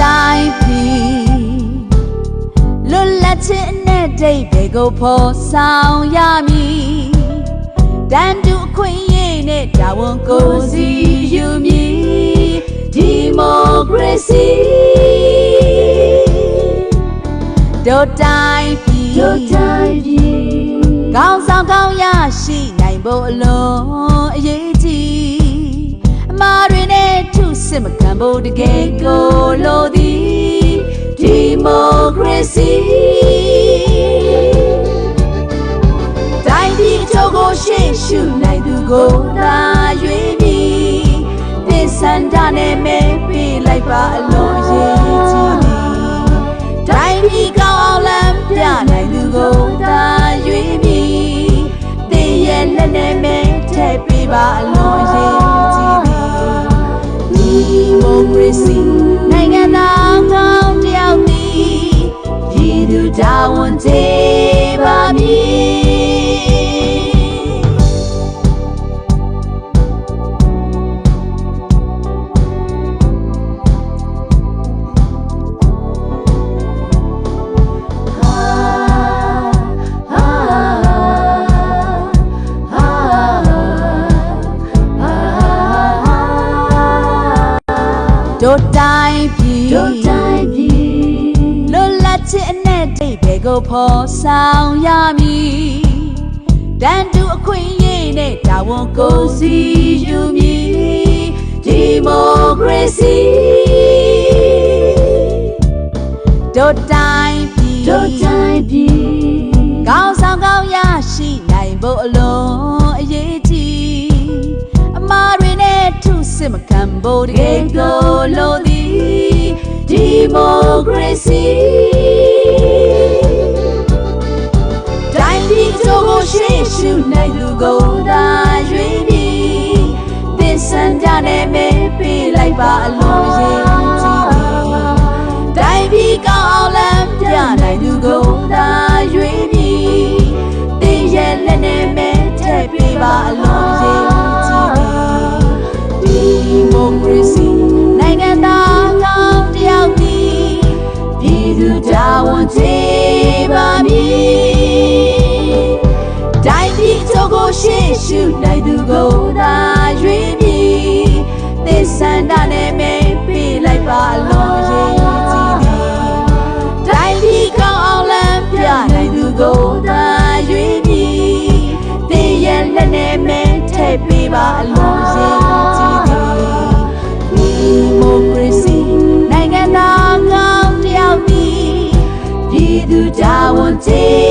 တိုင်းပြည်လွတ်လပ်ခြင်းနဲ့ဒိတ်တွေကိုဖော်ဆောင်ရမည်တန်တူအခွင့်အရေးနဲ့တာဝန်ကိုစီယူမည်ဒီမိုကရေစီတို့တိုင်းပြည်တို့တိုင်းပြည်ကောင်းဆောင်ကောင်းရရှိနိုင်ဖို့အလွန် စစ်မခံဖို့တကယ်ကိုလိုသည်ဒီမိုကရေစီတိုင်းပြည်အချို့ကိုရှေ့ရှုနိုင်သူကိုသာရွေးပြီးသစ္ဆန္ဒနဲ့မဲပေးလိုက်ပါအလုံးအရေးကြီးသည်တိုင်းပြည်ကောင်းအောင်လမ်းပြနိုင်သူကိုသာရွေးပြီးတင်းရဲ့လက်နဲ့မဲထည့်ပေးပါအလွ ကရေစီနိုင်ငံသားကောင်းတယောက်သည်ပြည်သူတာဝန်ကျေပါ တို့တိုင်းပြည်တို့တိုင်းပြည်လွတ်လပ်ခြင်းအနဲ့တိတ်ဘယ်ကိုဖော်ဆောင်ရမည်တန်တူအခွင့်အရေးနဲ့တာဝန်ကိုစီယူမည်ဒီမိုကရေစီတို့တိုင်းပြည်တို့တိုင်းပြည်ကောင်းဆောင်ကောင်းရရှိနိုင်ဖို့အလုံးအရေးကြီးအမားတွေနဲ့ထုစစ်မခံဖို့တကယ်ကို စ္ဆန်ကြနဲ့မဲပေးလိုက်ပါအလုံးရေးကြည့်သည်တိုင်းပြည်ကောင်းအောင်လမ်းပြနိုင်သူကိုသာရွေးပြီးတင်းရဲ့လက်နဲ့မဲထည့်ပေးပါအလုံးရေးကြည့်သည်ဒီမိုကရေစီနိုင်ငံသားကောင်းတယောက်သည်ပြည်သူတာဝန်ကျေပါမည်တိုင်းပြည်တို့ကိုရှေ့ရှုနိုင်သူကိုသာရွေးပြီးသစ္ဆ န္ဒနဲ့မဲပေးလိုက်ပါအလုံးရေးကြည့်သည်တိုင်းပြည်ကောင်းအောင်လမ်းပြနိုင်သူကိုသာရွေးပြီးတင်းရဲ့လက်နဲ့မဲထည့်ပေးပါအလုံးရေးကြည့်သည်ဒီမိုကရေစီနိုင်ငံသားကောင်းတယောက်သည်ပြည်သူတာဝန်ကျေ